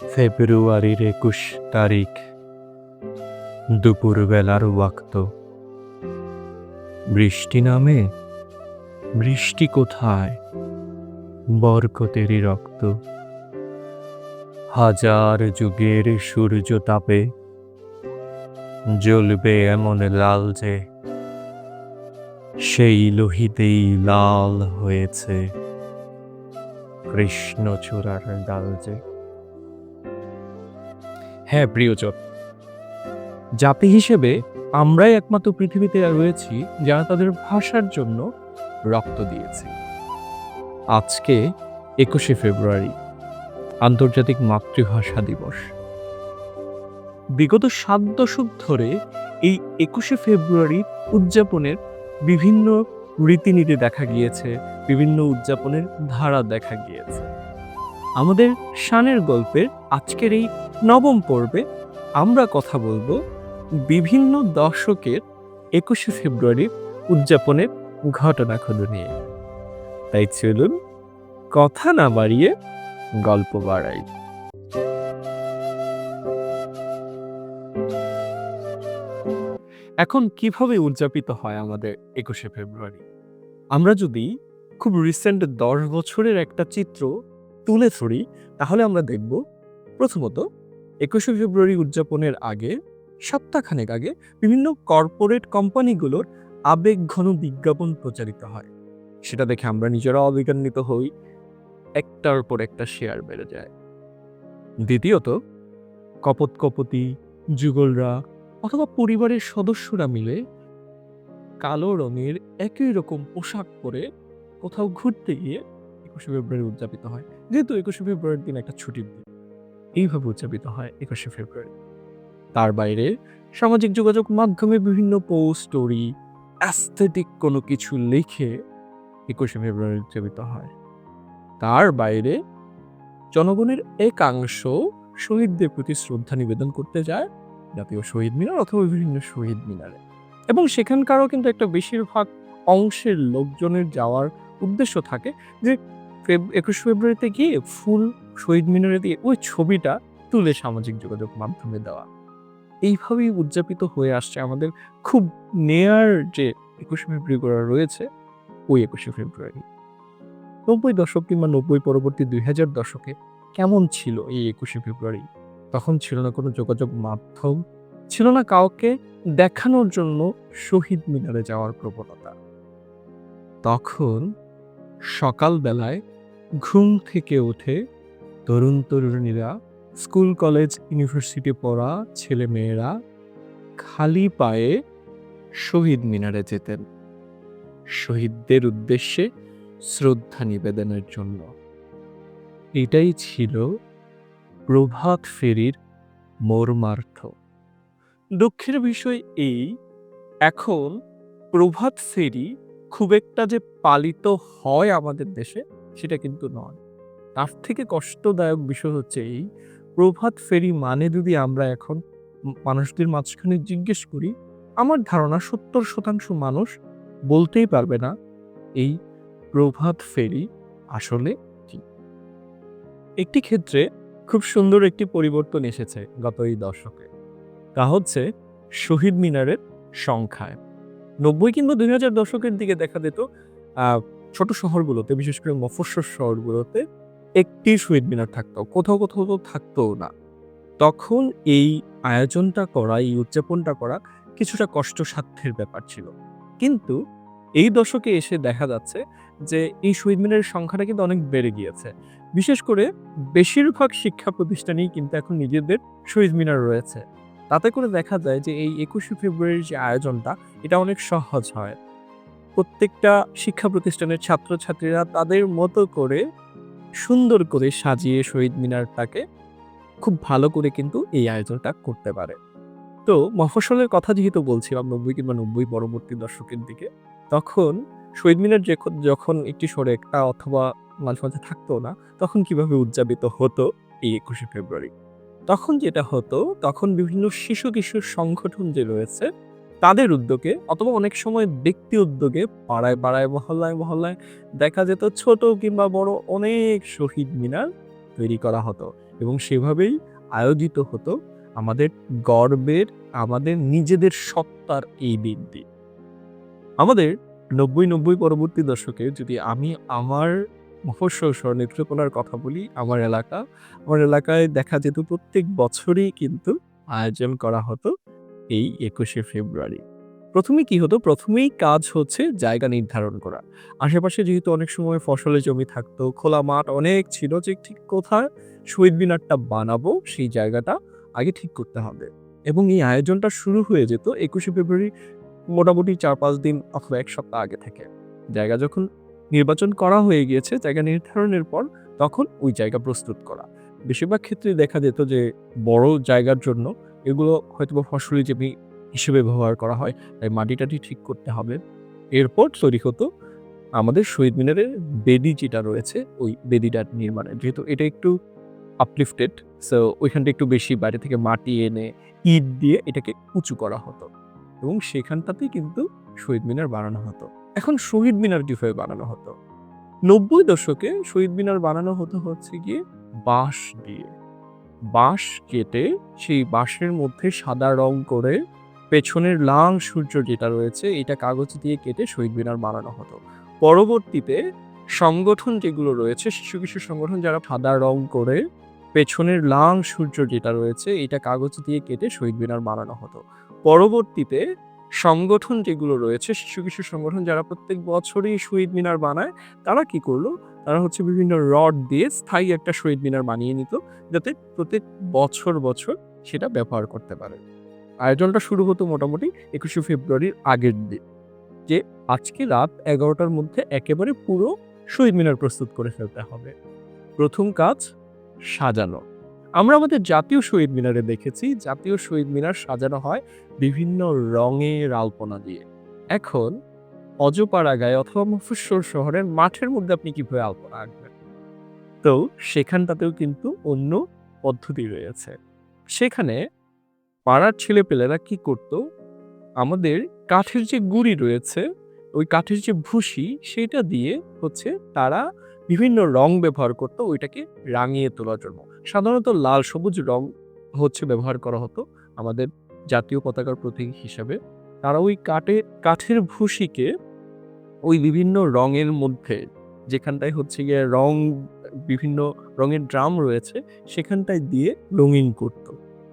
ফেব্রুয়ারির একুশ তারিখ, দুপুরবেলার ওয়াক্ত। বৃষ্টি নামে? বৃষ্টি কোথায়? বরকতেরই রক্ত। হাজার যুগের সূর্য তাপে জ্বলবে এমন লাল যে সেই লোহিতেই লাল হয়েছে কৃষ্ণচূড়ার ডাল যে। হ্যাঁ প্রিয়জন জাতি হিসেবে আমরাই একমাত্র পৃথিবীতে রয়েছি যারা তাদের ভাষার জন্য রক্ত দিয়েছে। আজকে একুশে ফেব্রুয়ারি, আন্তর্জাতিক মাতৃভাষা দিবস। বিগত সাত দশক ধরে এই একুশে ফেব্রুয়ারি উদযাপনের বিভিন্ন রীতিনীতি দেখা গিয়েছে, বিভিন্ন উদযাপনের ধারা দেখা গিয়েছে। আমাদের শানের গল্পের আজকের এই নবম পর্বে আমরা কথা বলব বিভিন্ন দশকের একুশে ফেব্রুয়ারি উদযাপনের ঘটনাগুলো নিয়ে। তাই চলুন কথা না বাড়িয়ে গল্প বাড়াই। এখন কীভাবে উদযাপিত হয় আমাদের একুশে ফেব্রুয়ারি? আমরা যদি খুব রিসেন্ট দশ বছরের একটা চিত্র তুলে ধরি, তাহলে আমরা দেখব, প্রথমত, একুশে ফেব্রুয়ারি উদযাপনের আগে, সপ্তাহখানেক আগে, বিভিন্ন কর্পোরেট কোম্পানিগুলোর আবেগঘন বিজ্ঞাপন প্রচারিত হয়। সেটা দেখে আমরা নিজেরা অবিজ্ঞান্বিত হই। একটার পর একটা শেয়ার বেড়ে যায়। দ্বিতীয়ত কপত কপতি যুগলরা অথবা পরিবারের সদস্যরা মিলে কালো রঙের একই রকম পোশাক পরে কোথাও ঘুরতে গিয়ে একুশে ফেব্রুয়ারি উদযাপিত হয়। যেহেতু একুশে ফেব্রুয়ারির দিন একটা ছুটির দিন, এইভাবে উদযাপিত হয় একুশে ফেব্রুয়ারি। তার বাইরে সামাজিক যোগাযোগ মাধ্যমে বিভিন্ন পোস্ট স্টোরি অ্যাস্থেটিক কোনো কিছু লিখে একুশে ফেব্রুয়ারি উদযাপিত হয়। তার বাইরে জনগণের একাংশ শহীদদের প্রতি শ্রদ্ধা নিবেদন করতে যায়, জাতীয় শহীদ মিনার অথবা বিভিন্ন শহীদ মিনারে। এবং সেখানকারও কিন্তু একটা বেশিরভাগ অংশের লোকজনের যাওয়ার উদ্দেশ্য থাকে যে একুশ ফেব্রুয়ারিতে গিয়ে ফুল শহীদ মিনারে দিয়ে ওই ছবিটা তুলে সামাজিক যোগাযোগ মাধ্যমে দেওয়া। এইভাবেই উদযাপিত হয়ে আসছে আমাদের খুব নেয়ার যে একুশে ফেব্রুয়ারি রয়েছে, ওই একুশে ফেব্রুয়ারি। নব্বই দশক কিংবা নব্বই পরবর্তী দুই হাজার দশকে কেমন ছিল এই একুশে ফেব্রুয়ারি? তখন ছিল না কোনো যোগাযোগ মাধ্যম, ছিল না কাউকে দেখানোর জন্য শহীদ মিনারে যাওয়ার প্রবণতা। তখন সকালবেলায় ঘুম থেকে উঠে তরুণ তরুণীরা স্কুল, কলেজ, ইউনিভার্সিটি পড়া ছেলে মেয়েরা খালি পায়ে শহীদ মিনারে যেতেন। শহীদদের উদ্দেশ্যে শ্রদ্ধা নিবেদনের জন্য। এটাই ছিল প্রভাত ফেরির মর্মার্থ। দুঃখের বিষয় এই, এখন প্রভাত ফেরি খুব একটা যে পালিত হয় আমাদের দেশে সেটা কিন্তু নয়। তার থেকে কষ্টদায়ক বিষয় হচ্ছে এই, প্রভাত ফেরি মানে যদি আমরা এখন মানুষদের মাঝখানে জিজ্ঞেস করি, আমার ধারণা সত্তর শতাংশ মানুষ বলতেই পারবে না, এই প্রভাত ফেরি আসলে কি। একটি ক্ষেত্রে খুব সুন্দর একটি পরিবর্তন এসেছে গত এই দশকে। তা হচ্ছে শহীদ মিনারের সংখ্যায়। নব্বই কিংবা দুই হাজার দশকের দিকে দেখা যেত ছোট শহরগুলোতে, বিশেষ করে মফস্বল শহরগুলোতে একটি শহীদ মিনার থাকতো, কোথাও কোথাও তো থাকতো না। তখন এই আয়োজনটা করা, এই উদযাপনটা করা কিছুটা কষ্টসাধ্যের ব্যাপার ছিল। কিন্তু এই দশকে এসে দেখা যাচ্ছে যে, এই শহীদ মিনারের সংখ্যাটা কিন্তু অনেক বেড়ে গিয়েছে। বিশেষ করে বেশিরভাগ শিক্ষা প্রতিষ্ঠানেই কিন্তু এখন নিজেদের শহীদ মিনার রয়েছে। তাতে করে দেখা যায় যে, এই একুশে ফেব্রুয়ারির যে আয়োজনটা, এটা অনেক সহজ হয়। প্রত্যেকটা শিক্ষা প্রতিষ্ঠানের ছাত্রছাত্রীরা তাদের মতো করে সুন্দর করে সাজিয়ে শহীদ মিনারটাকে খুব ভালো করে কিন্তু এই আয়োজনটা করতে পারে। তো মফস্বলের কথা যেহেতু বলছিলাম নব্বই কিংবা নব্বই পরবর্তী দশকের দিকে, তখন শহীদ মিনার যে- যখন একটি সরে একটা অথবা মাঝে মাঝে থাকতো না, তখন কীভাবে উদযাপিত হতো এই একুশে ফেব্রুয়ারি? তখন যেটা হতো, তখন বিভিন্ন শিশু কিশোর সংগঠন যে রয়েছে তাদের উদ্যোগে অথবা অনেক সময় ব্যক্তি উদ্যোগে পাড়ায় পাড়ায়, মহল্লায় মহল্লায় দেখা যেত ছোট কিংবা বড় অনেক শহীদ মিনার তৈরি করা হতো এবং সেভাবেই আয়োজিত হতো আমাদের গর্বের, আমাদের নিজেদের সত্তার এই দিনটি। আমাদের নব্বই নব্বই পরবর্তী দশকে যদি আমি আমার মফস্বল নেত্রকোনার কথা বলি, আমার এলাকা, আমার এলাকায় দেখা যেত প্রত্যেক বছরই কিন্তু আয়োজন করা হতো। এই একুশে ফেব্রুয়ারি। প্রথমে কি হতো? প্রথমেই কাজ হচ্ছে জায়গা নির্ধারণ করা। আশেপাশে যেহেতু অনেক সময় ফসলের জমি থাকতো, খোলা মাঠ অনেক ছিল যে ঠিক কোথায় শহীদ মিনারটা বানাবো সেই জায়গাটা আগে ঠিক করতে হবে। এবং এই আয়োজনটা শুরু হয়ে যেত একুশে ফেব্রুয়ারি মোটামুটি চার পাঁচ দিন অথবা এক সপ্তাহ আগে থেকে। জায়গা যখন নির্বাচন করা হয়ে গিয়েছে, জায়গা নির্ধারণের পর তখন ওই জায়গা প্রস্তুত করা। বেশিরভাগ ক্ষেত্রে দেখা যেত যে বড় জায়গার জন্য এগুলো হয়তো বা ফসলি জমি হিসেবে ব্যবহার করা হয়, তাই মাটিটাটি ঠিক করতে হবে। এরপর তৈরি হতো আমাদের শহীদ মিনারের বেদি যেটা রয়েছে, ওই বেদিটা নির্মাণে যেহেতু এটা একটু আপলিফটেড সো ওইখানটা একটু বেশি বাইরে থেকে মাটি এনে ইট দিয়ে এটাকে উঁচু করা হতো এবং সেখানটাতেই কিন্তু শহীদ মিনার বানানো হতো। এখন শহীদ মিনার কীভাবে বানানো হতো। নব্বই দশকে শহীদ মিনার বানানো হতো হচ্ছে গিয়ে বাঁশ দিয়ে। বাঁশ কেটে সেই বাঁশের মধ্যে সাদা রং করে পেছনের লাল সূর্য যেটা রয়েছে, এটা কাগজ দিয়ে কেটে শহীদ মিনার বানানো হতো। পরবর্তীতে সংগঠন যেগুলো রয়েছে, শিশু কিশোর সংগঠন, যারা সাদা রং করে পেছনের লাল সূর্য যেটা রয়েছে, এটা কাগজ দিয়ে কেটে শহীদ মিনার বানানো হতো। পরবর্তীতে সংগঠন যেগুলো রয়েছে, শিশু কিশোর সংগঠন, যারা প্রত্যেক বছরই শহীদ মিনার বানায়, তারা কি করল? তারা হচ্ছে বিভিন্ন রড দিয়ে স্থায়ী একটা শহীদ মিনার বানিয়ে নিত, যাতে প্রত্যেক বছর বছর সেটা ব্যবহার করতে পারে। আয়োজনটা শুরু হতো মোটামুটি একুশে ফেব্রুয়ারির আগের দিন যে আজকে রাত এগারোটার মধ্যে একেবারে পুরো শহীদ মিনার প্রস্তুত করে ফেলতে হবে। প্রথম কাজ সাজানো। আমরা আমাদের জাতীয় শহীদ মিনারে দেখেছি, জাতীয় শহীদ মিনার সাজানো হয় বিভিন্ন রঙের আলপনা দিয়ে। এখন অজপাড়া গায়ে অথবা মফস্বর শহরের মাঠের মধ্যে আপনি কীভাবে আলপনা আঁকবেন? তো সেখানটাতেও কিন্তু অন্য পদ্ধতি রয়েছে। সেখানে পাড়ার ছেলেপেলেরা কি করত? আমাদের কাঠের যে গুড়ি রয়েছে, ওই কাঠের যে ভুসি, সেটা দিয়ে হচ্ছে তারা বিভিন্ন রং ব্যবহার করতো, ওইটাকে রাঙিয়ে তোলার জন্য। সাধারণত লাল সবুজ রং হচ্ছে ব্যবহার করা হতো আমাদের জাতীয় পতাকার প্রতীক হিসাবে। তারা ওই কাঠে কাঠের ভুসিকে ওই বিভিন্ন রঙের মধ্যে, যেখানটায় হচ্ছে গিয়ে রং, বিভিন্ন রঙের ড্রাম রয়েছে, সেখানটায় দিয়ে রঙিন করত।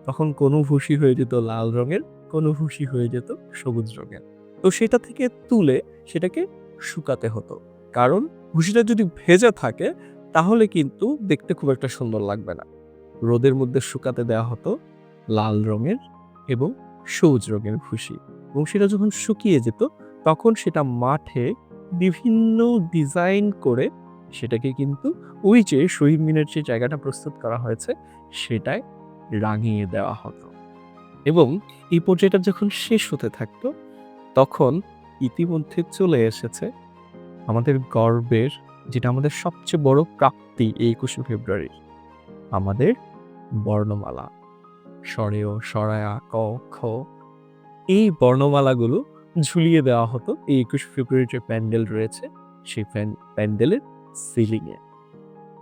তখন কোনো ভুসি হয়ে যেত লাল রঙের, কোনো ভুসি হয়ে যেত সবুজ রঙের। তো সেটা থেকে তুলে সেটাকে শুকাতে হতো। কারণ ভুসিটা যদি ভেজা থাকে তাহলে কিন্তু দেখতে খুব একটা সুন্দর লাগবে না। রোদের মধ্যে শুকাতে দেওয়া হতো লাল রঙের এবং সবুজ রঙের ভুসি এবং সেটা যখন শুকিয়ে যেত, তখন সেটা মাঠে বিভিন্ন ডিজাইন করে সেটাকে কিন্তু ওই যে শহীদ মিনার যে জায়গাটা প্রস্তুত করা হয়েছে, সেটায় রাঙিয়ে দেওয়া হতো। এবং এই পর্যায়টা যখন শেষ হতে থাকতো, তখন ইতিমধ্যে চলে এসেছে আমাদের গর্বের যেটা আমাদের সবচেয়ে বড় প্রাপ্তি এই একুশে ফেব্রুয়ারি। আমাদের বর্ণমালা। স্বরেয় সরায়া ক, খ। এই বর্ণমালাগুলো ঝুলিয়ে দেওয়া হতো এই একুশে ফেব্রুয়ারির যে প্যান্ডেল রয়েছে, সেই প্যান্ডেলের সিলিংয়ে।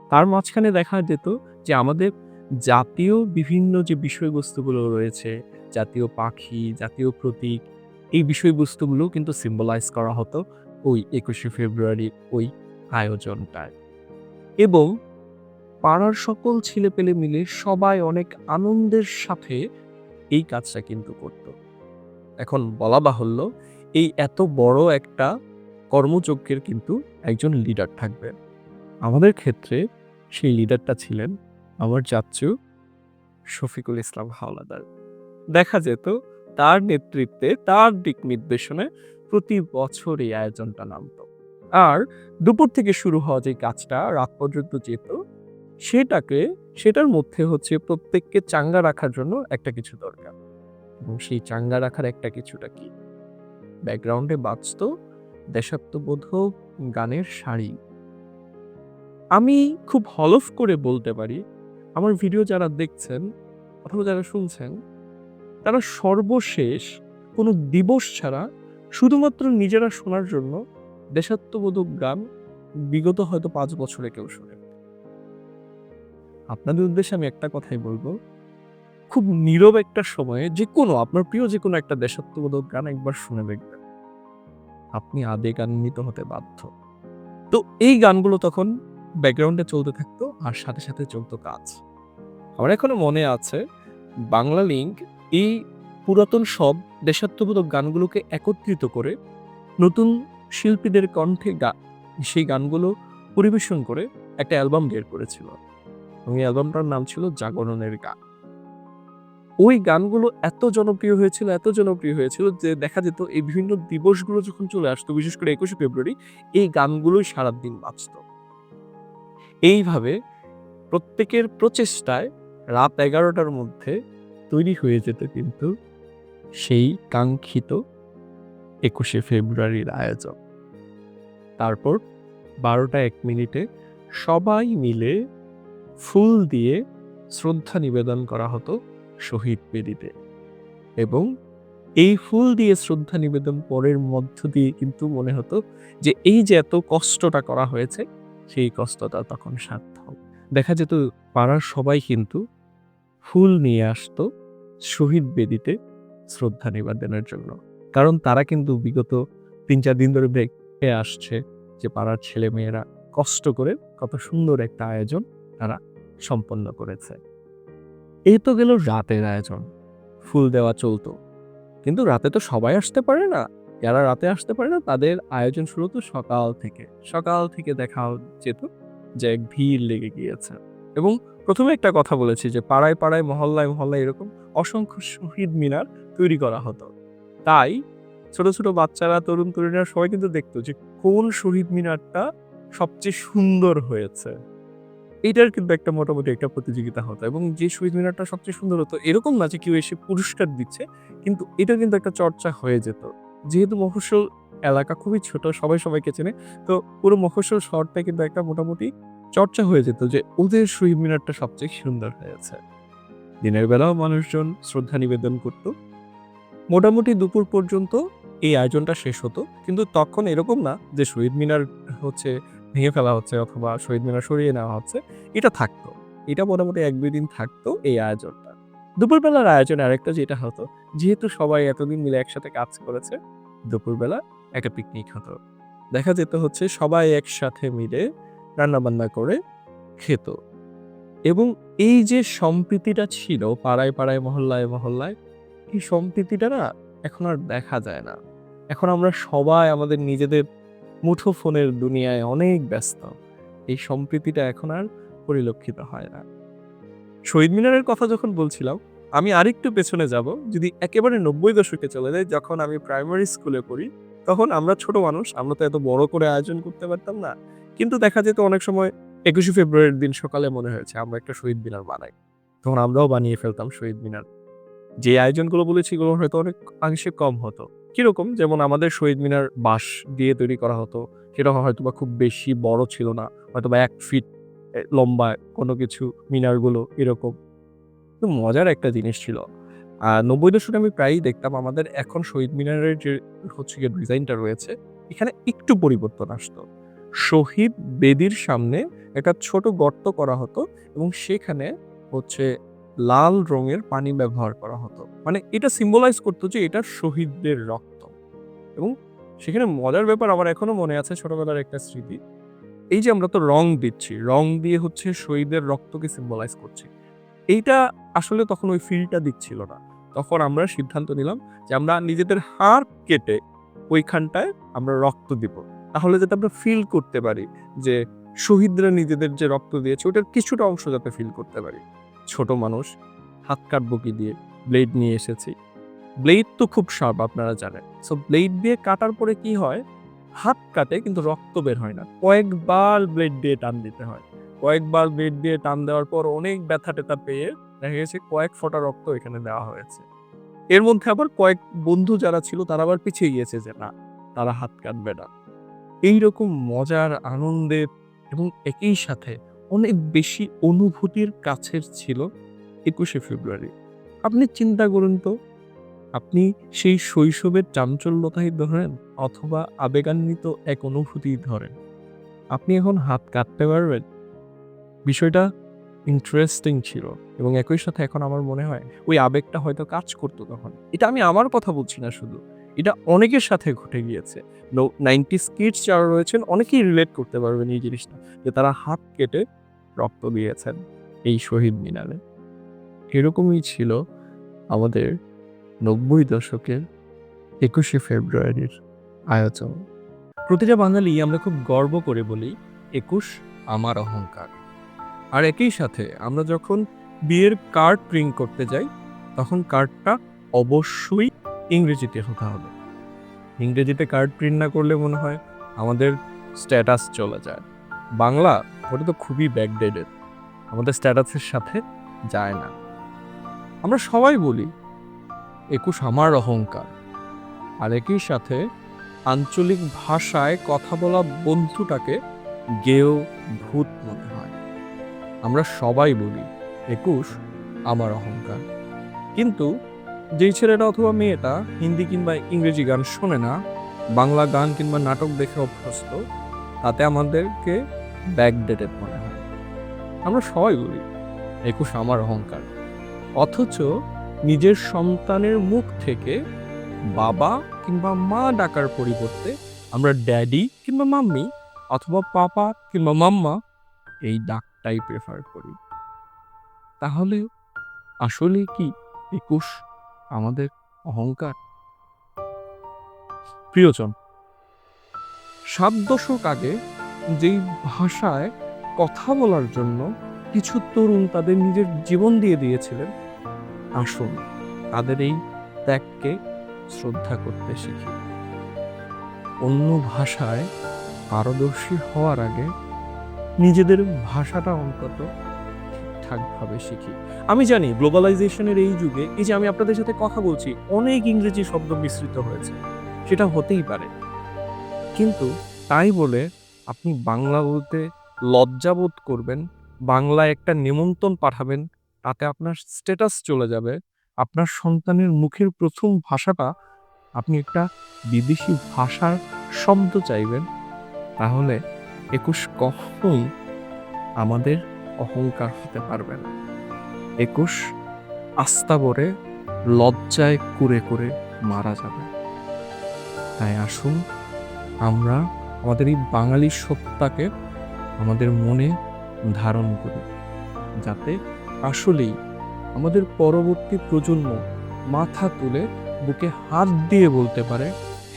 তার মাঝখানে দেখা যেত যে আমাদের জাতীয় বিভিন্ন যে বিষয়বস্তুগুলো রয়েছে, জাতীয় পাখি, জাতীয় প্রতীক, এই বিষয়বস্তুগুলো কিন্তু সিম্বলাইজ করা হতো ওই একুশে ফেব্রুয়ারি ওই আয়োজনটায়। এবং পাড়ার সকল ছেলেপেলে মিলে সবাই অনেক আনন্দের সাথে এই কাজটা কিন্তু করত। এখন বলা বাহুল্য, এই এত বড় একটা কর্মযজ্ঞের কিন্তু একজন লিডার থাকবে। আমাদের ক্ষেত্রে সেই লিডারটা ছিলেন আমার চাচ্চু শফিকুল ইসলাম হাওলাদার। দেখা যেত তার নেতৃত্বে, তার দিক নির্দেশনে প্রতি বছর এই আয়োজনটা নামত। আর দুপুর থেকে শুরু হওয়া যে কাজটা রাত পর্যন্ত যেত, সেটাকে, সেটার মধ্যে হচ্ছে প্রত্যেককে চাঙ্গা রাখার জন্য একটা কিছু দরকার। এবং সেই চাঙ্গা রাখার একটা কিছুটা কি? ব্যাকগ্রাউন্ডে বাজত দেশাত্মবোধক গানের শাড়ি আমি খুব হলফ করে বলতে পারি, আমার ভিডিও যারা দেখছেন অথবা যারা শুনছেন, তারা সর্বশেষ কোনো দিবস ছাড়া শুধুমাত্র নিজেরা শোনার জন্য দেশাত্মবোধক গান বিগত হয়তো পাঁচ বছরে কেউ শোনে। আপনাদের উদ্দেশ্যে আমি একটা কথাই বলব। খুব নীরব একটা সময়ে যে কোনো, আপনার প্রিয় যে কোনো একটা দেশাত্মবোধক গান একবার শুনে দেখবেন। আপনি আবেগান্বিত হতে বাধ্য। তো এই গানগুলো তখন ব্যাকগ্রাউন্ডে চলতে থাকতো আর সাথে সাথে চলতো কাজ। আমার এখনও মনে আছে, বাংলা লিঙ্ক এই পুরাতন সব দেশাত্মবোধক গানগুলোকে একত্রিত করে নতুন শিল্পীদের কণ্ঠে গা, সেই গানগুলো পরিবেশন করে একটা অ্যালবাম বের করেছিল। এবং এই অ্যালবামটার নাম ছিল জাগরণের গান ওই গানগুলো এত জনপ্রিয় হয়েছিল, এত জনপ্রিয় হয়েছিল যে দেখা যেত এই বিভিন্ন দিবসগুলো যখন চলে আসতো, বিশেষ করে একুশে ফেব্রুয়ারি, এই গানগুলোই সারাদিন বাঁচত এইভাবে প্রত্যেকের প্রচেষ্টায় রাত এগারোটার মধ্যে তৈরি হয়ে যেত কিন্তু সেই কাঙ্ক্ষিত একুশে ফেব্রুয়ারির আয়োজন। তারপর বারোটা এক মিনিটে সবাই মিলে ফুল দিয়ে শ্রদ্ধা নিবেদন করা হতো শহীদ বেদিতে। এবং এই ফুল দিয়ে শ্রদ্ধা নিবেদন পরের মধ্য দিয়ে কিন্তু মনে হতো যে এই যে এত কষ্টটা করা হয়েছে, সেই কষ্টটা তখন সার্থক। দেখা যেত পাড়ার সবাই কিন্তু ফুল নিয়ে আসতো শহীদ বেদিতে শ্রদ্ধা নিবেদনের জন্য। কারণ তারা কিন্তু বিগত তিন চার দিন ধরে দেখে আসছে যে পাড়ার ছেলে মেয়েরা কষ্ট করে কত সুন্দর একটা আয়োজন তারা সম্পন্ন করেছে। এই তো গেল রাতের আয়োজন। ফুল দেওয়া চলতো। কিন্তু রাতে তো সবাই আসতে পারে না। যারা রাতে আসতে পারে না, তাদের আয়োজন শুরু হতো সকাল থেকে। সকাল থেকে দেখা যেত যে এক ভিড় লেগে গিয়েছে। এবং প্রথমে একটা কথা বলেছি যে পাড়ায় পাড়ায়, মহল্লায় মহল্লায় এরকম অসংখ্য শহীদ মিনার তৈরি করা হতো। তাই ছোট ছোট বাচ্চারা, তরুণ তরুণীরা সবাই কিন্তু দেখতো যে কোন শহীদ মিনারটা সবচেয়ে সুন্দর হয়েছে। এটার কিন্তু একটা মোটামুটি একটা প্রতিযোগিতা হতো এবং যে শহীদ মিনারটা সবচেয়ে সুন্দর হতো এরকম না যে কেউ এসে পুরস্কার দিচ্ছে, কিন্তু এটা কিন্তু একটা চর্চা হয়ে যেত। যেহেতু মফস্বল এলাকা খুবই ছোট, সবাই সবাইকে চেনে, তো পুরো মফস্বল শহরটা কিন্তু একটা মোটামুটি চর্চা হয়ে যেত যে ওদের শহীদ মিনারটা সবচেয়ে সুন্দর হয়েছে। দিনের বেলাও মানুষজন শ্রদ্ধা নিবেদন করত। মোটামুটি দুপুর পর্যন্ত এই আয়োজনটা শেষ হতো। কিন্তু তখন এরকম না যে শহীদ মিনার হচ্ছে ভেঙে ফেলা হচ্ছে অথবা শহীদ মিনার সরিয়ে নেওয়া হচ্ছে। এটা থাকতো। এটা মোটামুটি এক দুই দিন থাকতো এই আয়োজনটা। দুপুরবেলার আয়োজন আরেকটা যেটা হতো, যেহেতু সবাই এতদিন মিলে একসাথে কাজ করেছে, দুপুরবেলা একটা পিকনিক হতো। দেখা যেত হচ্ছে সবাই একসাথে মিলে রান্নাবান্না করে খেত। এবং এই যে সম্প্রীতিটা ছিল পাড়ায় পাড়ায়, মহল্লায় মহল্লায়, এই সম্প্রীতিটা না এখন আর দেখা যায় না। এখন আমরা সবাই আমাদের নিজেদের মুঠো ফোনের দুনিয়ায় অনেক ব্যস্ত। এই সম্প্রীতিটা এখন আর পরিলক্ষিত হয় না। শহীদ মিনারের কথা যখন বলছিলাম, আমি আরেকটু পেছনে যাব, যদি একেবারে নব্বই দশকে চলে যাই, যখন আমি প্রাইমারি স্কুলে পড়ি, তখন আমরা ছোট মানুষ, আমরা তো এত বড় করে আয়োজন করতে পারতাম না। কিন্তু দেখা যেত অনেক সময় একুশে ফেব্রুয়ারির দিন সকালে মনে হয়েছে, আমরা একটা শহীদ মিনার বানাই। তখন আমরাও বানিয়ে ফেলতাম শহীদ মিনার। যে আয়োজনগুলো বলেছি, এগুলো হয়তো অনেক অংশে কম হতো। কীরকম? যেমন আমাদের শহীদ মিনার বাঁশ দিয়ে তৈরি করা হতো সেটা হয়তো বা খুব বেশি বড় ছিল না হয়তো বা এক ফিট লম্বা কোনো কিছু মিনারগুলো এরকম। তো মজার একটা জিনিস ছিল। আর নব্বই দশকে আমি প্রায়ই দেখতাম আমাদের এখন শহীদ মিনারের যে, হচ্ছে গিয়ে ডিজাইনটা রয়েছে, এখানে একটু পরিবর্তন আসতো। শহীদ বেদির সামনে একটা ছোট গর্ত করা হতো এবং সেখানে হচ্ছে লাল রঙের পানি ব্যবহার করা হতো। মানে এটা সিম্বলাইজ করতো যে এটা শহীদদের রক্ত। এবং সেখানে মজার ব্যাপার আমার এখনও মনে আছে ছোটবেলার একটা স্মৃতি। এই যে আমরা তো রং দিচ্ছি, রং দিয়ে হচ্ছে শহীদের রক্তকে সিম্বলাইজ করছি। এইটা আসলে তখন ওই ফিলটা দিচ্ছিল না। তখন আমরা সিদ্ধান্ত নিলাম যে আমরা নিজেদের হাড় কেটে ওইখানটায় আমরা রক্ত দিব। তাহলে যাতে আমরা ফিল করতে পারি যে শহীদরা নিজেদের যে রক্ত দিয়েছে, ওটার কিছুটা অংশ যাতে ফিল করতে পারি। ছোট মানুষ, হাত কাটবো কি দিয়ে ব্লেড নিয়ে এসেছি। ব্লেড তো খুব শার্প আপনারা জানেন। সো ব্লেড দিয়ে কাটার পরে কি হয়? হাত কাটে কিন্তু রক্ত বের হয় না। কয়েকবার ব্লেড দিয়ে টান দিতে হয়। কয়েকবার ব্লেড দিয়ে টান দেওয়ার পর অনেক ব্যথা টেথা পেয়ে দেখা গেছে কয়েক ফোঁটা রক্ত এখানে দেওয়া হয়েছে। এর মধ্যে আবার কয়েক বন্ধু যারা ছিল তারা আবার পিছিয়ে গিয়েছে যে না, তারা হাত কাটবে না। এইরকম মজার আনন্দের এবং একই সাথে অনেক বেশি অনুভূতির কাছের ছিল একুশে ফেব্রুয়ারি। আপনি চিন্তা করুন তো, আপনি সেই শৈশবের চাঞ্চল্যতাই ধরেন অথবা আবেগান্বিত এক অনুভূতি ধরেন। আপনি এখন হাত কাটতে পারবেন। বিষয়টা ইন্টারেস্টিং ছিল এবং একই সাথে এখন আমার মনে হয় ওই আবেগটা হয়তো কাজ করতো তখন। এটা আমি আমার কথা বলছি না শুধু, এটা অনেকের সাথে ঘটে গিয়েছে। নাইনটি স্কিটস যারা রয়েছেন, অনেকেই রিলেট করতে পারবেন এই জিনিসটা, যে তারা হাত কেটে রক্ত দিয়েছেন এই শহীদ মিনারে। এরকমই ছিল আমাদের নব্বই দশকের একুশে ফেব্রুয়ারির আয়োজন। প্রতিটা বাঙালি আমরা খুব গর্ব করে বলি, একুশ আমার অহংকার। আর একই সাথে আমরা যখন বিয়ের কার্ড প্রিন্ট করতে যাই, তখন কার্ডটা অবশ্যই ইংরেজিতে হতে হবে। ইংরেজিতে কার্ড প্রিন্ট না করলে মনে হয় আমাদের স্ট্যাটাস চলে যায়। বাংলা ওটা তো খুবই ব্যাকডেটেড আমাদের স্ট্যাটাসের সাথে যায় না। আমরা সবাই বলি, একুশ আমার অহংকার। আর একই সাথে আঞ্চলিক ভাষায় কথা বলা বন্ধুটাকে গেও ভূত মনে হয়। আমরা সবাই বলি, একুশ আমার অহংকার। কিন্তু যেই ছেলেটা অথবা মেয়েটা হিন্দি কিংবা ইংরেজি গান শোনে না, বাংলা গান কিংবা নাটক দেখে অভ্যস্ত, তাতে আমাদেরকে ব্যাকডেটেড মনে হয়। আমরা সবাই বলি, একুশ আমার অহংকার। অথচ নিজের সন্তানের মুখ থেকে বাবা কিংবা মা ডাকার পরিবর্তে আমরা ড্যাডি কিংবা মাম্মি অথবা পাপা কিংবা মাম্মা এই ডাকটাই প্রেফার করি। তাহলে আসলে কি একুশ আমাদের অহংকার? প্রিয়জন, সাত দশক আগে যেই ভাষায় কথা বলার জন্য কিছু তরুণ তাদের নিজের জীবন দিয়ে দিয়েছিলেন, আসুন তাদের এই ত্যাগকে শ্রদ্ধা করতে শিখি। অন্য ভাষায় পারদর্শী হওয়ার আগে নিজেদের ভাষাটা অন্তত ঠিকঠাকভাবে শিখি। আমি জানি গ্লোবালাইজেশনের এই যুগে, এই যে আমি আপনাদের সাথে কথা বলছি, অনেক ইংরেজি শব্দ মিশ্রিত হয়েছে, সেটা হতেই পারে। কিন্তু তাই বলে আপনি বাংলা বলতে লজ্জাবোধ করবেন, বাংলায় একটা নিমন্ত্রণ পাঠাবেন, তাতে আপনার স্ট্যাটাস চলে যাবে। আপনার সন্তানের মুখের প্রথম ভাষাটা, আপনি একটা বিদেশি ভাষার শব্দ চাইবেন। তাহলে একুশ কখনোই আমাদের অহংকার হতে পারবে না। একুশ আস্তাবরে লজ্জায় কুরে করে মারা যাবে। তাই আসুন, আমরা আমাদের এই বাঙালি সত্তাকে আমাদের মনে ধারণ করি, যাতে আসলেই আমাদের পরবর্তী প্রজন্ম মাথা তুলে বুকে হাত দিয়ে বলতে পারে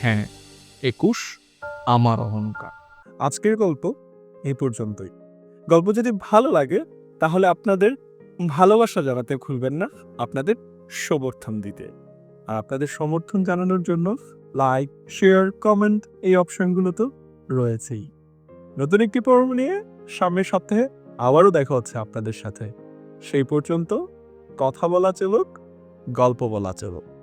হ্যাঁ একুশ আমার অহংকার। আজকের গল্প এই পর্যন্তই। গল্প যদি ভালো লাগে, তাহলে আপনাদের ভালোবাসা জানাতে ভুলবেন না, আপনাদের সমর্থন দিতে। আর আপনাদের সমর্থন জানানোর জন্য লাইক শেয়ার কমেন্ট এই অপশনগুলো তো রয়েছেই। নতুন একটি পর্ব নিয়ে সামনের সপ্তাহে আবারও দেখা হচ্ছে আপনাদের সাথে। সেই পর্যন্ত কথা বলা চলুক, গল্প বলা চলুক।